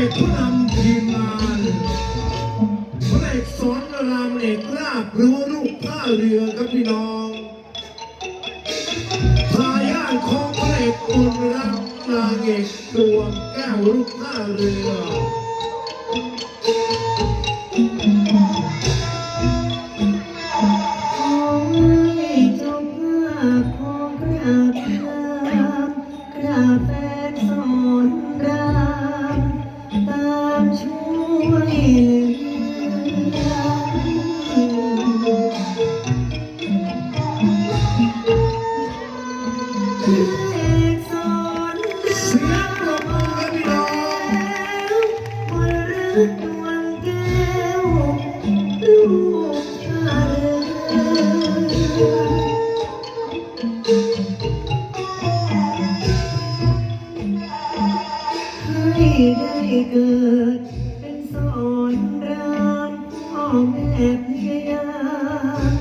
อกผู้นำพิมานพระเอกสอนรามเอกลาบรู้ลูกท่าเรือครับพี่น้อง ให้เกิด เป็นสอนรามพ่อแม่พยายาม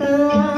ตา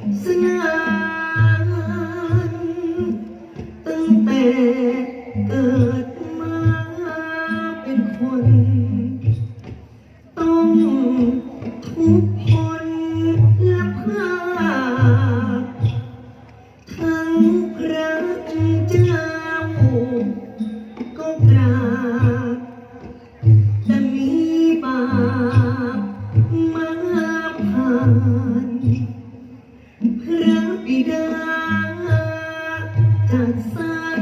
บิดาจากสัน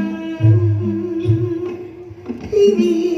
ที่มี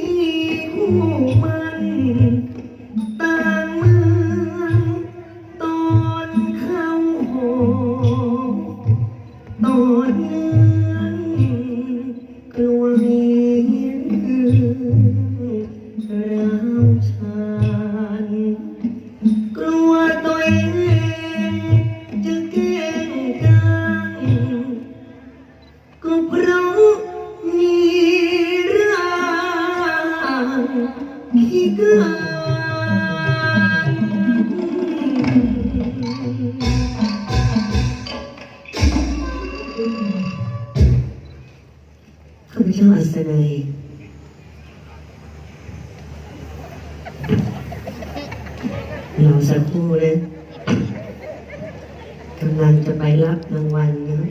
รับรางวัลนะครับ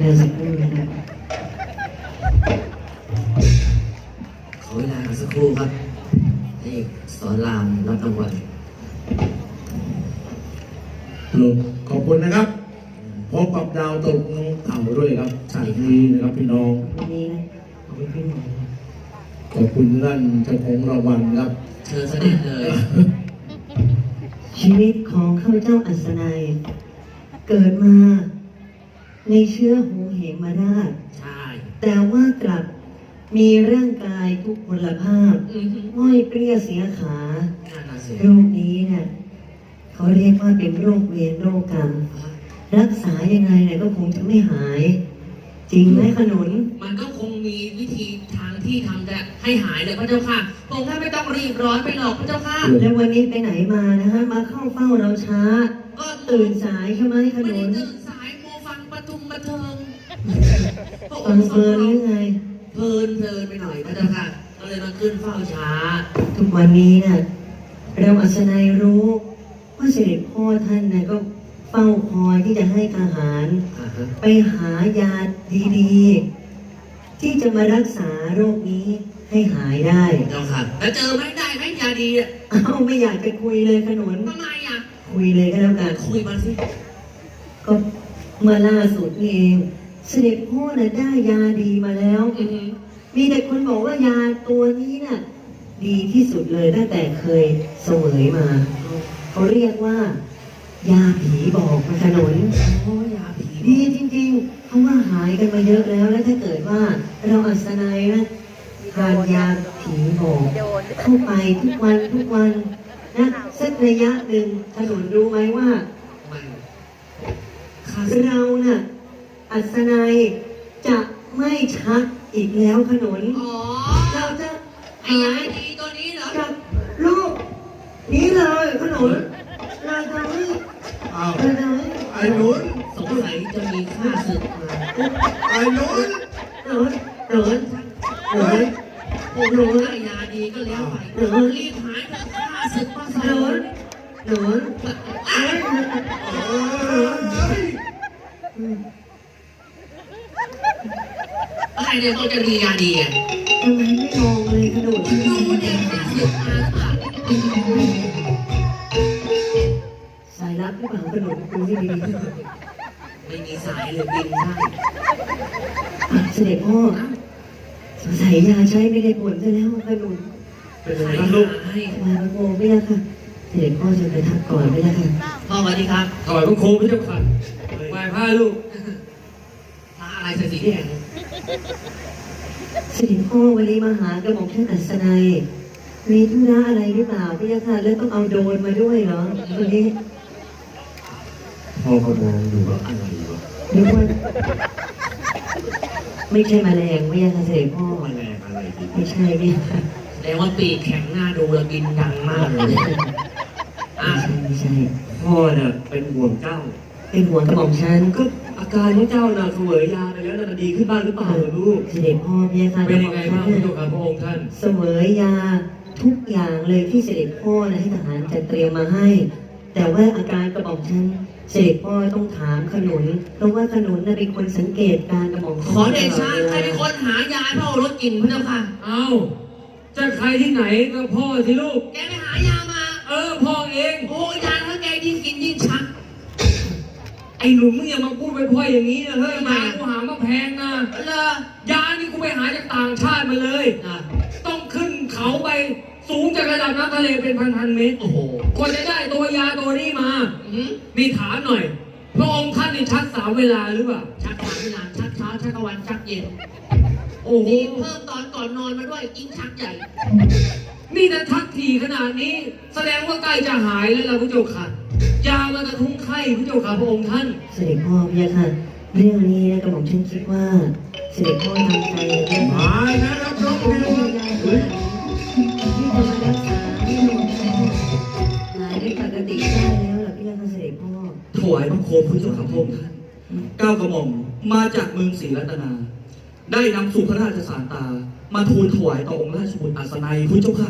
รอสักครู่นะครับขอเวลาสักครู่ครับให้สอนรามรับรางวัลลูกขอบคุณนะครับพบกับดาวตกน้องเต่าด้วยครับฉากนี้นะครับพี่น้อง วันนี้นะขอบคุณพี่หมอ ขอบคุณท่านเจ้าของรางวัลครับ เชิญเสด็จเลย ชีวิตของข้าพเจ้าอัศนัย เกิดมาในเชื้อหงเหมมาราชใช่แต่ว่ากลับมีร่างกายทุกพลภาพอือฮึห้อยเปรี้ยเสียขาน่าน่าเสียโรคนี้เนี่ยเขาเรียกว่าเป็นโรคเวรโรคกรรม รักษายังไงเนี่ยก็คงจะไม่หาย จริงไหมขนุน มันก็คงมีวิธีทางที่ทำจะให้หายเลยพระเจ้าค่ะพระองค์ท่านไม่ต้องรีบร้อนไปหรอกพระเจ้าค่ะ แล้ววันนี้ไปไหนมานะฮะ มาเข้าเฝ้าเราช้า ก็ตื่นสายใช่ไหมขไม่นุได้นตื่นสายโมฟังประทุมประเทิงพระอฟังงค์เพลินหรือไง เพลินเพลินไปหน่อยพระเจ้าค่ะก็เลยมาขึ้นเฝ้าช้า ทุกวันนี้น่ะเราอัศนัยรู้ว่าเสด็จพ่อท่านน่ะก็ เฝ้าคอยที่จะให้ทหาร อ่าฮะไปหายาดีๆ ที่จะมารักษาโรคนี้ให้หายได้ เจ้าค่ะแล้วเจอไหมได้ไหมยาดีอะเอ้าไม่อยากจะคุยเลยขนุนทำไมอะคุยเลยก็แล้วกัน คุยมาสิก็เมื่อล่าสุดนี่เอง เสด็จพ่อน่ะได้ยาดีมาแล้ว อือฮึมีแต่คนบอกว่ายาตัวนี้น่ะ ดีที่สุดเลยตั้งแต่เคยเสวยมา เขาเรียกว่า ยาผีบอกมาขนน โอ้ยาผีดีจริงๆ เพราะว่าหายกันมาเยอะแล้ว แล้วถ้าเกิดว่าเราอัศนัยนะทานยาผีบอกเข้าไปทุกวันทุกวันนะสักระยะหนึ่งขนุนรู้ไหมว่ามันข้าเราน่ะอัศนัยจะไม่ชักอีกแล้วขนุนอ๋อเราจะไอ้หายายดีตัวนี้เหรอกับลูกนี้เลยขนุนเราจะไม่ อ้าวเราจะไม่ไอ้หนุนสงสัยจะมีข้าศึกมาไอ้หนุนหนุนหนุนหนุนโอ้โหได้ยาดีก็แล้วไปรีบหายเถอะข้าศึกมาหใส่นุนหนุนเอ้ยอะไรเนี่ยเขาจะมียาดีอะทำไมไม่มองเลยขนุนดูเนี่ยข้าศึกมา หรือเปล่าสายลับหรือเปล่าขนุนดูให้ดีไม่มีสายเลยบินได้ๆอะเสด็จพ่อสงสัยยาใช้ไม่ได้ผลซะแล้วขนุนเป็นไงใครบ้างลูกให้มาพระโกไม่ได้ค่ะเสด็จพ่อจะไปทักก่อนไม่ได้ค่ะพ่อสวัสดีครับถอยพระโคมพระเจ้าค่ะไหว้พระลูกพระอะไรใส่สีแดงเสด็จพ่อวันนี้มาหากระหม่อมท่านอัศนัยมีธุระอะไรหรือเปล่าพี่ยะค่ะแล้วต้องเอาโดรนมาด้วยเหรอวันนี้ พ่อก็มองอยู่ว่าอะไรวะนึกว่าไม่ใช่แมลงไม่ใช่เสด็จพ่อแมลงอะไรดีไม่ใช่พี่ยะค่แสดงว่าปีกแข็งหน้าดูแล้วบินดังมากเลยอะไม่ใช่ไม่ใช่พ่อน่ะเป็นห่วงเจ้า เป็นห่วงกระหม่อมฉันก็อาการของเจ้าน่ะเสวยยาไปแล้วน่ะมันดีขึ้นบ้างหรือเปล่าลูก เสด็จพ่อพี่ยค่ะเป็นยังไงบ้างกพระระหม่อมเจ้าฉันค่ะพระองค์ท่าน เสวยยาทุกอย่างเลยที่เสด็จพ่อนะให้ทหารจัดเตรียมมาให้ แต่ว่าอาการกระหม่อมฉันเสด็จพ่อต้องถามขนุน เพราะว่าขนุนน่ะเป็นคนสังเกตการกระหม่อมขฉันอเดชะใครเป็นคนหายาให้พ่อรถกินพระเจ้าค่ะเอ้าจะใครที่ไหนก็พ่อสิลูก แกไปหายามา เออพ่อเอง โอ้ยาถ้าแกยิ่งกินยิ่งชัก ไอ้หนุ่มมึงอย่ามาพูดไปพ่อยอย่างนี้นะเฮ้ยทำไมมาอะกูหามาแพงนะเลอยานี่กูไปหาจากต่างชาติมาเลยอะต้องขึ้นเขาไป สูงจากระดับน้ำทะเลเป็นพันๆเมตร โอ้โหกว่าจะได้ตัวยาตัวนี้มา อื้อหือมีถามหน่อย พระองค์ท่านนี่ชักสามเวลาหรือเปล่า ชักสามเวลาชักเช้าชักกลางวันชักเย็นโอ้โห นี่เพิ่มตอนก่อนนอนมาด้วยยิ่งชักใหญ่ นี่ถ้าชักทีขนาดนี้ แสดงว่าใกล้จะหายแล้วล่ะพระเจ้าค่ะยามากระทุ้งไข้พระเจ้าค่ะพระองค์ท่าน เสด็จพ่อพี่ยะค่ะ เรื่องนี้นะกระหม่อมฉันคิดว่า เสด็จพ่อทำใจเรื่องมานะครับน้องพิว วเหรอพี่ยะค่ะเสด็จพ่อถวายพระโคมพระเจ้าข้าพระองค์ท่านเก้าวกระหม่อมมาจากเมืองศรีรัตนา ได้นำสุพระราชสารตา มาทูลถวายต่อองค์ราชบุตรอัศนัยพระเจ้าค่ะ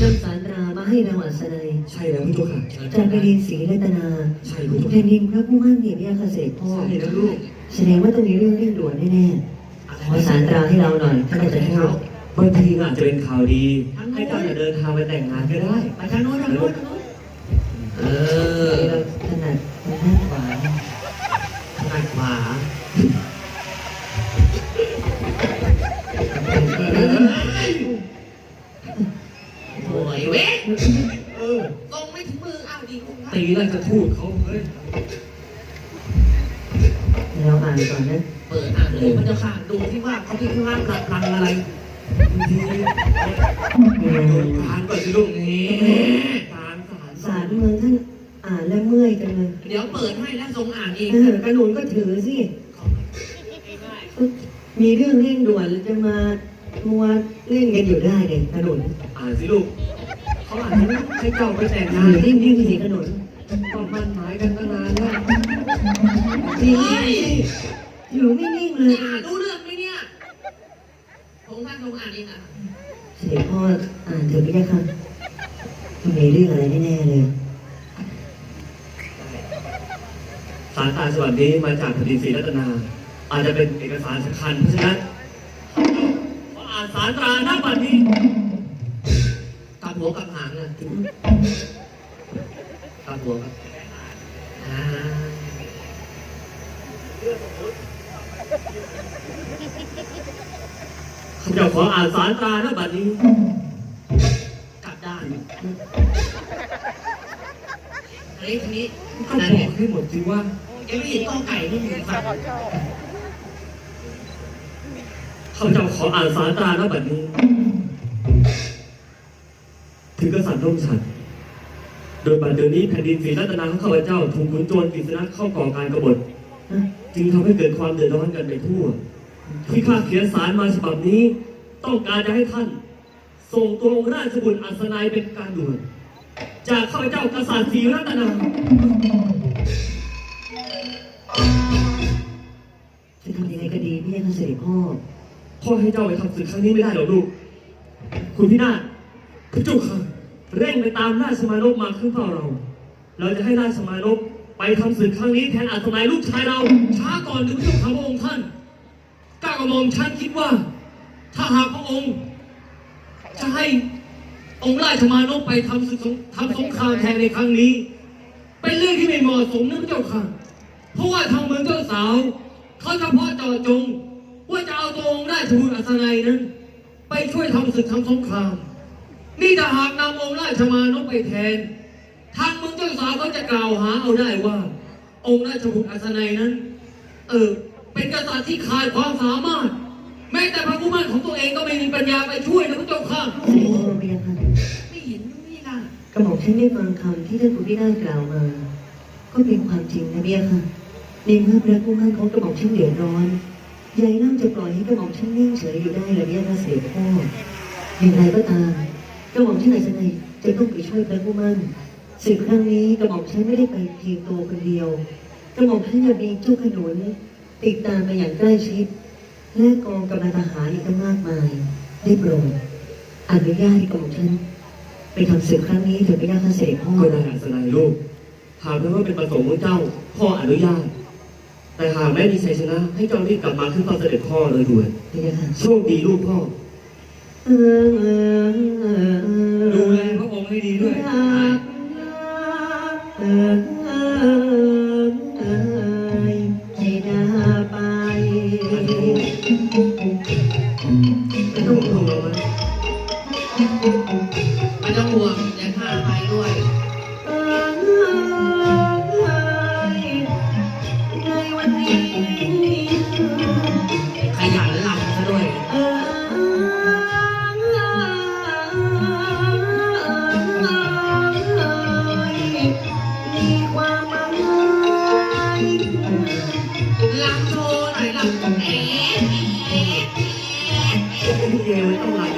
นำสารรามาให้เราอัศนัยใช่แล้วพระเจ้าค่ะจากแผ่นดินศรีรัตนาใช่พระเจ้าแผ่ค่ะนดินพระผู้มั่นเนี่ยพี่เกษตรพ่อใช่แล้วลูกแสดงว่าต้องมีเรื่องเร่งด่วนแน่ๆขอสารราให้เราหน่อยท่านอาจารย์บางทีก็อาจจะเป็นข่าวดี ให้เจ้าเนี่ยเดินทางไปแต่งงานก็ได้ไปทางโน้นทางโน้นทางโน้นเออ เว้ยเออตรงไม่ถึงมืออ้าวดีคุณตีแล้วจะทูดเขาเฮ้ยเราอ่านก่อนนะเปิดอ่านเลยพระเจ้าค่ะดูที่ว่าเขาที่ว่าพลังพลังอะไรบางทีทานก่อนสิลูกนี่ทานสารสารเมืองท่านอ่านแล้วเมื่อยจังเลยเดี๋ยวเปิดให้แล้วทรงอ่านเองเออกระหนุนก็ถือสิ มีเรื่องเร่งด่วนจะมามัวเล่นกันอยู่ได้เลยกระหนุนอ่านสิลูก เขาอ่านให้เจ้าไปแต่งงานยู่นิ่งๆสิกระหนุนก็มั่นหมายกันตั้งนานแล้วนี่อยู่นิ่งเลยอ่านรู้เรื่องไหมเนี่ยทรงท่านทรงอ่านเองอะเสด็จพ่ออ่านเถอะพี่ยะค่ะต้องมีเรื่องอะไรแน่ๆเลยสารตาฉบับนี้มาจากแผ่นดินศรีรัตนา อาจจะเป็นเอกสารสำคัญเพราะฉะนั้นขออ่านสารตราหน้าบัตรนี้ กลับหัวกลับหางอะกลับหัวกลับอ่าข้าพเจ้าขออ่านสารตราหน้าบัตรนี้กลับด้านอันนี้ทีนี้ก็นั่นบไงอกให้หมดสิว่าเอ็มไม่เห็นกองไก่ไม่มีฟังข้าพเจ้าขออ่านสารตราหน้าบัตรนี้ ถึงกษัตริย์ร่มฉันโดยบัดเดี๋ยวนี้แผ่นดินศรีรัตนาของข้าพเจ้าถูกขุนโจรกฤษณะเข้าก่อการกบฏฮะจึงทำให้เกิดความเดือดร้อนกันไปทั่ว ที่ข้าเขียนสารมาฉบับนี้ ต้องการจะให้ท่าน ส่งตัวองค์ราชบุตรอัศนัยเป็นการด่วนจากข้าพเจ้ากษัตริย์ศรีรัตนาจะทำยังไงก็ดีพี่ยะค่ะเสด็จพ่อพ่อให้เจ้าไปทำศึกครั้งนี้ไม่ได้หรอกลูก คุณพี่นาถพระเจ้าค่ะ เร่งไปตามราชมารบมาขึ้นเฝ้าเรา เราจะให้ราชมารบไปทำศึกครั้งนี้แทนอัศนัยลูกชายเรา ช้าก่อนหรือพระเจ้าข้าพระองค์ท่านก้าวกระหม่อมฉันคิดว่า ถ้าหากพระองค์จะให้องค์ราชมานพไปทำศึกทำสงครามแทนในครั้งนี้ เป็นเรื่องที่ไม่เหมาะสมนะพระเจ้าค่ะ เพราะว่าทางเมืองเจ้าสาว เขาเฉพาะเจาะจง ว่าจะเอาตัวองค์ราชบุตรอัศนัยนั้น ไปช่วยทำศึกทำสงคราม นี่ถ้าหากนำองค์ราชมานพไปแทน ทางเมืองเจ้าสาวเขาจะกล่าวหาเอาได้ว่า องค์ราชบุตรอัศนัยนั้น เออ เป็นกษัตริย์ที่ขาดความสามารถ แม้แต่พระผู้มั่นของตัวเองก็ไม่มีปัญญาไปช่วยนะพระเจ้าค่ะเสด็จพ่อพี่ยะค่ะไม่เห็นนี่ล่ะกระหม่อมฉันได้ฟังคำที่ท่านผู้พิได้กล่าวมา ก็เป็นความจริงนะพี่ยะค่ะในเมื่อพระผู้มั่นของกระหม่อมฉันเดือดร้อนยายน่าจะปล่อยให้กระหม่อมฉันนิ่งเฉยอยู่ได้หรือพี่ยะค่ะเสด็จพ่ออย่างไรก็ตาม กระหม่อมฉันไหนจะไหนจะต้องไปช่วยพระผู้มั่นศึกครั้งนี้กระหม่อมฉันไม่ได้ไปเพียงตัวคนเดียว กระหม่อมฉันยังมีเจ้าขนุนติดตามมาอย่างใกล้ชิด และกองกำลังทหารอีกตั้งมากมาย ได้โปรดอนุญาตให้กระหม่อมฉันไปทำศึกครั้งนี้เถิดพระยาค่ะเสด็จพ่อก็ได้อัศนัยลูกหากเป็นว่าเป็นประสงค์ของเจ้าพ่ออนุญาต แต่หากแม่มีชัยชนะ ให้เจ้ารีบกลับมาขึ้นเฝ้าเสด็จพ่อเลยด่วนพระยาค่ะ โชคดีลูกพ่อ ดูแลพระองค์ให้ดีด้วยเออเออเออเออให้นาไปไม่ต้องห่วงเราไหมไม่ต้องห่วงเดี๋ยวข้าไปด้วย แอะ